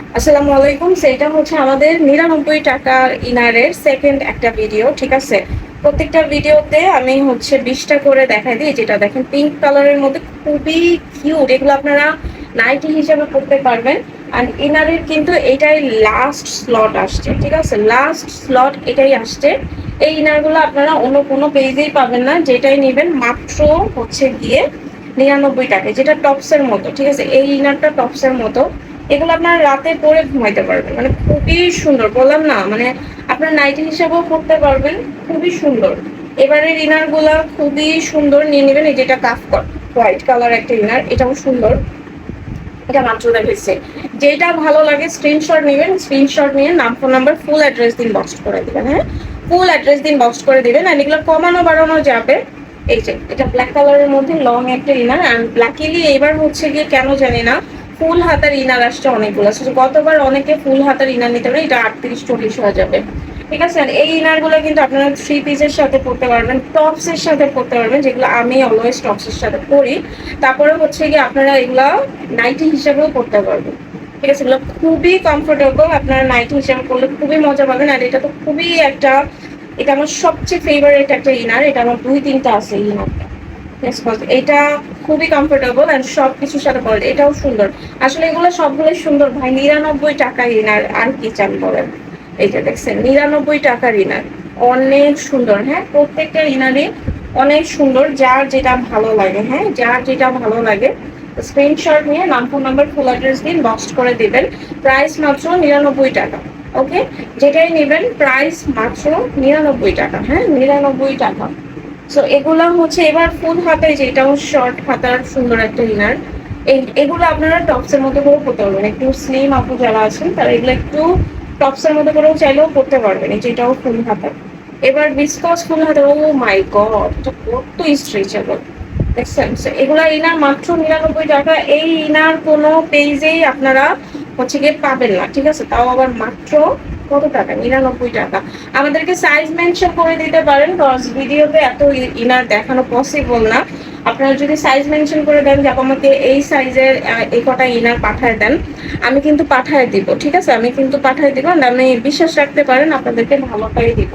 আসসালামু আলাইকুম সেটা হচ্ছে আমাদের নিরানব্বই টাকার ইনারের সেকেন্ড একটা ভিডিও ঠিক আছে? প্রত্যেকটা ভিডিওতে আমি হচ্ছে বিশটা করে দেখাই দিই, যেটা দেখেন পিঙ্ক কালারের মধ্যে খুবই কিউট এগুলো আপনারা নাইটি হিসেবে পড়তে পারবেন। আর ইনারের কিন্তু এটাই লাস্ট স্লট আসছে, ঠিক আছে? লাস্ট স্লট এটাই আসছে। এই ইনারগুলো আপনারা অন্য কোনো পেজেই পাবেন না, যেটাই নেবেন মাত্র হচ্ছে গিয়ে নিরানব্বই টাকায়, যেটা টপসের মতো, ঠিক আছে? এই ইনারটা টপসের মতো। এগুলো আপনার রাতে পরে ঘুমাইতে পারবেন। মানে খুবই সুন্দর, বললাম না মানে আপনার নাইটি হিসাবেও পরতে পারবেন, খুবই সুন্দর। এবারের ইনারগুলা খুবই সুন্দর নিয়ে নেবেন, এই যেটা কাফ কর হোয়াইট কালার একটা ইনার এটাও সুন্দর। এটা মাত্র দেখেছে যেটা ভালো লাগে স্ক্রিনশট নেবেন স্ক্রিনশট নিয়ে নাম ফোন নাম্বার ফুল অ্যাড্রেস দিন বক্স করে দিবেন হ্যাঁ? ফুল অ্যাড্রেস দিন বক্স করে দিবেন আর এগুলো কমানো বাড়ানো যাবে। এই যে, এটা ব্ল্যাক কালারের মধ্যে লং একটা ইনার অ্যান্ড ব্ল্যাকিলি এবার হচ্ছে গিয়ে কেন জানি না ফুল হাতার ইনার আসছে অনেকগুলো। আসলে গতবার অনেকে ফুল হাতার ইনার নিতে পারে, এটা আটত্রিশ, চল্লিশ হয়ে যাবে। ঠিক আছে এই ইনারগুলো কিন্তু আপনারা থ্রি পিসের সাথে পরতে পারবেন টপস এর সাথে পরতে পারবেন, যেগুলো আমি অলওয়েজ টপস এর সাথে পরি। তারপরে হচ্ছে কি আপনারা এগুলা নাইটি হিসেবেও পরতে পারবেন। ঠিক আছে, এগুলো খুবই কমফোর্টেবল আপনারা নাইটি হিসেবে করলে খুবই মজা পাবেন, আর এটা তো খুবই একটা, এটা আমার সবচেয়ে ফেভারিট একটা ইনার, এটা আমার দুই তিনটা আছে ইনারটা. এটা খুবই কমফোর্টেবল এন্ড সব কিছুর সাথে পরে এটাও সুন্দর। আসলে এগুলো সবগুলোই সুন্দর। ভাই, নিরানব্বই টাকা ইনার আর কি চান বলেন? এইটা দেখছেন, নিরানব্বই টাকার ইনার অনেক সুন্দর হ্যাঁ? প্রত্যেকটা ইনারই অনেক সুন্দর, যার যেটা ভালো লাগে হ্যাঁ? যার যেটা ভালো লাগে স্ক্রিনশট নিয়ে নাম ফোন নাম্বার ফুল অ্যাড্রেস দিন বক্স করে দিবেন। প্রাইস মাত্র নিরানব্বই টাকা ওকে যেটাই নেবেন প্রাইস মাত্র নিরানব্বই টাকা হ্যাঁ? নিরানব্বই টাকা। সো এগুলো হচ্ছে এবার ফুল হাতে যেটাও শর্ট হাতার সুন্দর একটা ইনার এগুলো আপনারা টপসের মধ্যে করেও পড়তে পারবেন। একটু স্লিম আপু যারা আছেন, তারা এগুলো একটু টপসের মধ্যে করেও চাইলেও পড়তে পারবেন। যেটাও ফুল হাতার এবার বিসকস ফুল হাতার ও মাই গড কত স্ট্রেচেবল দেখছেন? এগুলা ইনার মাত্র নিরানব্বই টাকা। এই ইনার কোনো পেজেই আপনারা হচ্ছে গিয়ে পাবেন না, ঠিক আছে? তাও আবার মাত্র কত টাকা? নিরানব্বই টাকা। আমাদেরকে সাইজ মেনশন করে দিতে পারেন কজ ভিডিওতে এত ইনার দেখানো পসিবল না। আপনারা যদি সাইজ মেনশন করে দেন যে আমাকে এই সাইজের এই কটা ইনার পাঠায় দেন, আমি কিন্তু পাঠায় দিব, ঠিক আছে? আমি কিন্তু পাঠায় দিব, and আপনি বিশ্বাস রাখতে পারেন আপনাদেরকে ভালোটাই দিব,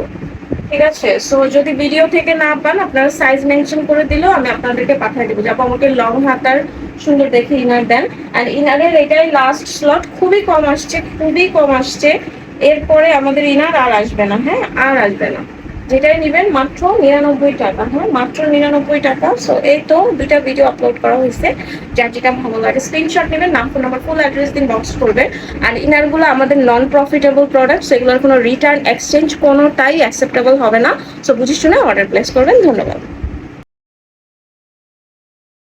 ঠিক আছে? সো যদি ভিডিও থেকে না পান, আপনারা সাইজ মেনশন করে দিলেও আমি আপনাদেরকে পাঠিয়ে দেবো যাব আমাকে লং হাতার সুন্দর দেখে ইনার দেন। আর ইনারের এটাই লাস্ট স্লট খুবই কম আসছে, খুবই কম আসছে। এরপরে আমাদের ইনার আর আসবে না হ্যাঁ? আর আসবে না। যেটাই নেবেন মাত্র নিরানব্বই টাকা হ্যাঁ? মাত্র নিরানব্বই টাকা। সো এই তো দুইটা ভিডিও আপলোড করা হয়েছে। যার যেটা ভালো লাগে স্ক্রিনশট নেবেন, নাম ফোন নাম্বার ফুল অ্যাড্রেস দিন বক্স করবে আর ইনারগুলো আমাদের নন প্রফিটেবল প্রোডাক্ট সেগুলোর কোনো রিটার্ন এক্সচেঞ্জ কোনোটাই অ্যাকসেপ্টেবল হবে না। সো বুঝিস শুনে অর্ডার প্লেস করবেন। ধন্যবাদ।